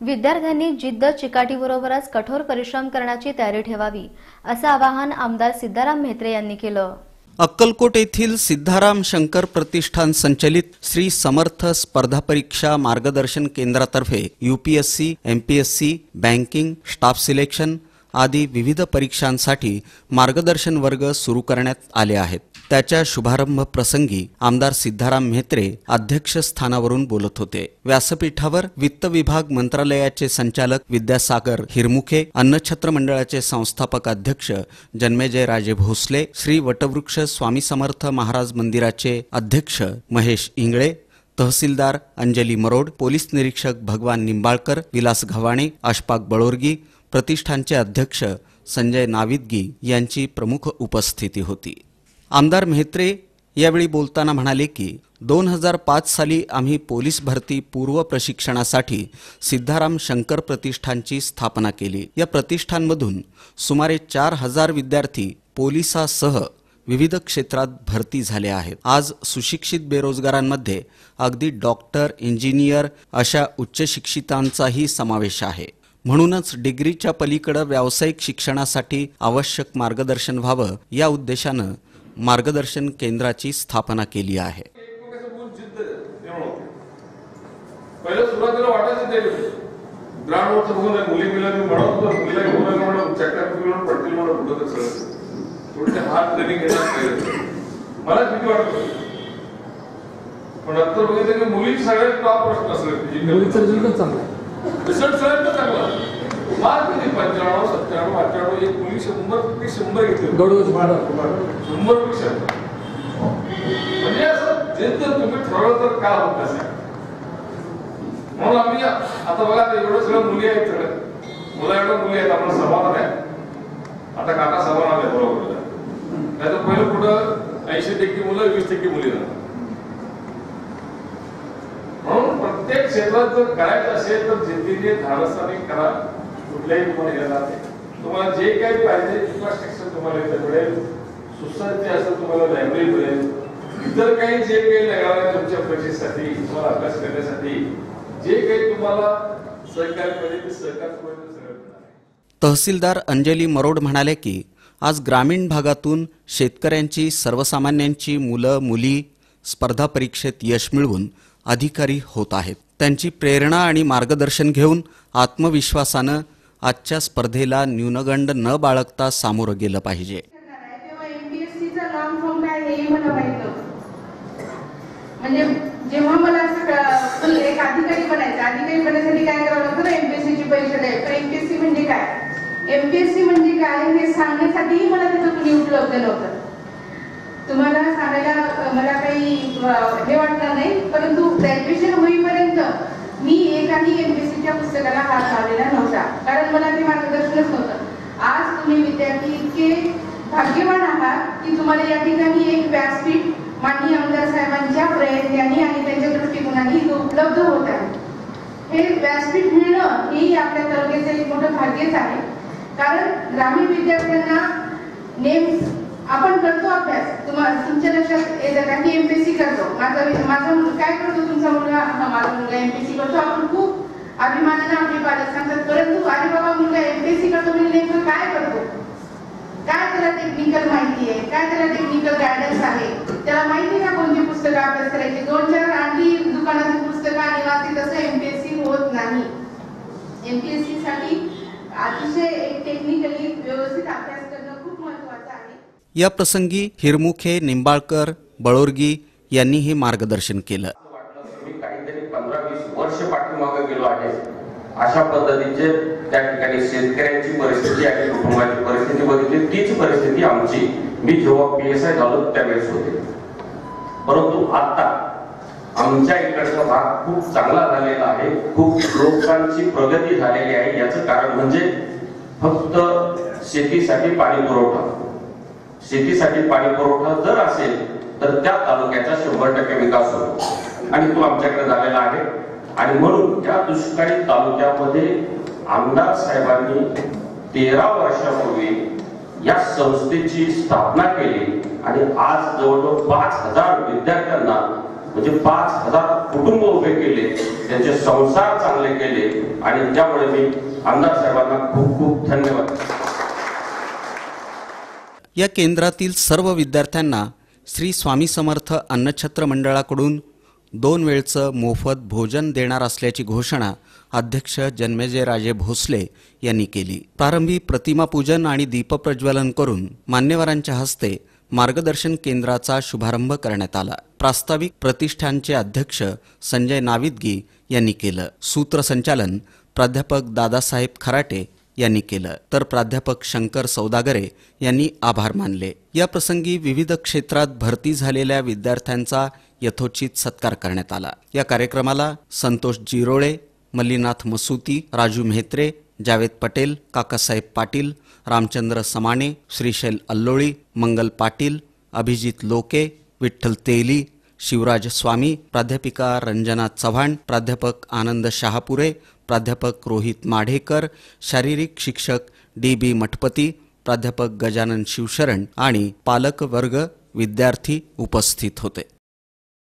विद्यार्थ्यांनी जिद्द चिकाटीबरोबरच कठोर परिश्रम करण्याची तयारी ठेवावी असं आवाहन आमदार सिद्धाराम म्हेत्रे यांनी केलं. अक्कलकोट येथील सिद्धाराम शंकर प्रतिष्ठान संचलित श्री समर्थ स्पर्धा परीक्षा मार्गदर्शन केंद्रातर्फे UPSC MPSC banking staff selection आदी विविध परीक्षांसाठी मार्गदर्शन वर्ग सुरू करण्यात आले आहेत. त्याच्या शुभारंभ प्रसंगी आमदार सिद्धाराम म्हेत्रे अध्यक्षस्थानावरून बोलत होते. व्यासपीठावर वित्त विभाग मंत्रालयाचे संचालक विद्यासागर हिरमुखे अन्नछत्र मंडळाचे संस्थापक अध्यक्ष जन्मेजय राजे भोसले श्री वटवृक्ष स्वामी समर्थ महाराज मंदिराचे अध्यक्ष महेश इंगळे तहसीलदार अंजली मरोड पोलीस निरीक्षक भगवान निंबाळकर विलास घवाणे अशपाक बळोरगी प्रतिष्ठानचे अध्यक्ष संजय नाविदगी यांची प्रमुख उपस्थिती होती. आमदार म्हेत्रे यावेळी बोलताना म्हणाले की दोन हजार पाच साली आम्ही पोलीस भरती पूर्व प्रशिक्षणासाठी सिद्धाराम शंकर प्रतिष्ठानची स्थापना केली. या प्रतिष्ठानमधून सुमारे चार हजार विद्यार्थी पोलिसासह विविध क्षेत्रात भरती झाले आहेत. आज सुशिक्षित बेरोजगारांमध्ये अगदी डॉक्टर इंजिनियर अशा उच्च शिक्षितांचाही समावेश आहे. म्हणूनच डिग्रीच्या पलीकडे व्यावसायिक शिक्षणासाठी आवश्यक मार्गदर्शन व्हावं या उद्देशानं मार्गदर्शन केंद्राची स्थापना केली आहे. मुली भीती वाटत होती. पण नंतर बघितलं की मुली सगळ्यात टॉप प्रश्न असले मुलीचा रिझल्टच चांगला आहे. रिझल्ट सगळ्यात पंच्याण्णव सत्त्याण्णव अठ्ठ्याण्णव एक मुली शंभर पैकी शंभर घेते गौरवच भांडार. शंभरपेक्षा म्हणजे असं तुम्ही ठरवलं तर होत म्हणून आम्ही आता बघा एवढं सगळं मुली आहेत सगळं मुलं एवढं मुली आहेत आपण समाधान आहे आता काका समाधान आहे बरोबर नाही तर पहिलं कुठं ऐंशी टक्के मुलं वीस टक्के मुली जातात म्हणून प्रत्येक क्षेत्रात जर करायचं असेल तर जिद्दीने धाडसाने करा कुठल्याही तुम्हाला हे नाही. तुम्हाला जे काही पाहिजे इन्फ्रास्ट्रक्चर तुम्हाला इथं मिळेल सुसज्ज असं तुम्हाला लायब्ररी मिळेल. इतर काही जे काही लागणार आहे तुमच्या परीक्षेसाठी तुम्हाला अभ्यास करण्यासाठी जे काही तुम्हाला सहकार्य पाहिजे ते सहकार्य तहसीलदार अंजली मरोड म्हणाले की आज ग्रामीण भागातून शेतकऱ्यांची सर्वसामान्यांची मुलं मुली स्पर्धा परीक्षेत यश मिळवून अधिकारी होत आहेत. त्यांची प्रेरणा आणि मार्गदर्शन घेऊन आत्मविश्वासानं आजच्या स्पर्धेला न्यूनगंड न बाळगता सामोरं गेलं पाहिजे. मला म्हणजे जेव्हा मला असं एक अधिकारी बनायचं अधिकारी बनायसाठी काय करावं लागतं ना एमपीएससी ची परीक्षा द्यायची. तर एमपीएससी म्हणजे काय? एमपीएससी म्हणजे काय? हे सांगण्यासाठीही मला तिथं कुणी उपलब्ध नव्हतं तुम्हाला सांगायला मला काही हे वाटणार नाही परंतु ग्रॅज्युएशन होईपर्यंत मी एकाही एमपीएससीच्या पुस्तकाला हात लावलेला नव्हता. कारण मला ते मार्गदर्शनच नव्हतं. आज तुम्ही विद्यार्थी इतके भाग्यवान आहात की तुम्हाला या ठिकाणी एक व्यासपीठ माननीय आमदार साहेबांच्या प्रयत्नांनी आणि त्यांच्या दृष्टिकोनाने उपलब्ध होत आहे. हे व्यासपीठ मिळणं हेही आपल्या तालुक्याचं एक मोठं भाग्यच आहे. कारण ग्रामीण विद्यार्थ्यांना नेम आपण करतो अभ्यास. तुम्हाला तुमच्या लक्षात येतं का? की एमपीएससी करतो. माझा माझा काय करतो तुमचा हा माझा मुलगा एमपीएससी करतो आपण खूप अभिमानाने आपले पालक सांगतात परंतु अरे बाबा मुलगा एमपीसी करतो म्हणजे नेमकं काय करतो? काय त्याला टेक्निकल माहिती आहे? काय त्याला टेक्निकल गायडन्स आहे? त्याला माहिती आहे का कोणती पुस्तकं अभ्यास करायची? दोन चार आणली दुकानातील पुस्तकं आणि वाचली तसं एमपीएससी होत नाही. एमपीएससी साठी अतिशय एक टेक्निकली व्यवस्थित अभ्यास करणं खूप महत्वाचं आहे. या प्रसंगी हिरमुखे निंबाळकर बळोरगी यांनीही मार्गदर्शन केलं वाटलं मी काहीतरी पंधरा वीस वर्ष पाठीमागे गेलो आहे अशा पद्धतीचे त्या ठिकाणी शेतकऱ्यांची परिस्थिती आणि कुटुंबाची परिस्थिती बघितली. तीच परिस्थिती आमची मी जेव्हा पी एस आय झालो त्यावेळेस होते. परंतु आता आमच्या इकडचा भाग खूप चांगला झालेला आहे खूप लोकांची प्रगती झालेली आहे. याचं कारण म्हणजे फक्त शेतीसाठी पाणी पुरवठा. शेतीसाठी पाणी पुरवठा जर असेल तर त्या तालुक्याचा शंभर टक्के विकास होतो आणि तो आमच्याकडे झालेला आहे. आणि म्हणून त्या दुष्काळी तालुक्यामध्ये आमदार साहेबांनी तेरा वर्षापूर्वी या संस्थेची स्थापना केली आणि आज जवळजवळ पाच हजार विद्यार्थ्यांना म्हणजे पाच हजार कुटुंब उभे केले त्यांचे संसार चांगले केले आणि त्यामुळे मी आमदार साहेबांना खूप खूप धन्यवाद. या केंद्रातील सर्व विद्यार्थ्यांना श्री स्वामी समर्थ अन्नछत्र मंडळाकडून दोन वेळचं मोफत भोजन देणार असल्याची घोषणा अध्यक्ष जन्मेजयराजे भोसले यांनी केली. प्रारंभी प्रतिमापूजन आणि दीपप्रज्वलन करून मान्यवरांच्या हस्ते मार्गदर्शन केंद्राचा शुभारंभ करण्यात आला. प्रास्ताविक प्रतिष्ठानचे अध्यक्ष संजय नाविदगी यांनी केलं. सूत्रसंचालन प्राध्यापक दादासाहेब खराटे यांनी केलं. तर प्राध्यापक शंकर सौदागरे यांनी आभार मानले. या प्रसंगी विविध क्षेत्रात भरती झालेल्या विद्यार्थ्यांचा यथोचित सत्कार करण्यात आला. या कार्यक्रमाला संतोष जिरोळे मल्लीनाथ मसुती राजू म्हेत्रे जावेद पटेल काकासाहेब पाटील रामचंद्र समाणे श्रीशैल अल्लोळी मंगल पाटील अभिजित लोके विठ्ठल तेली शिवराज स्वामी प्राध्यापिका रंजना चव्हाण प्राध्यापक आनंद शहापुरे प्राध्यापक रोहित माढेकर शारीरिक शिक्षक डी बी मठपती प्राध्यापक गजानन शिवशरण आणि पालक वर्ग विद्यार्थी उपस्थित होते.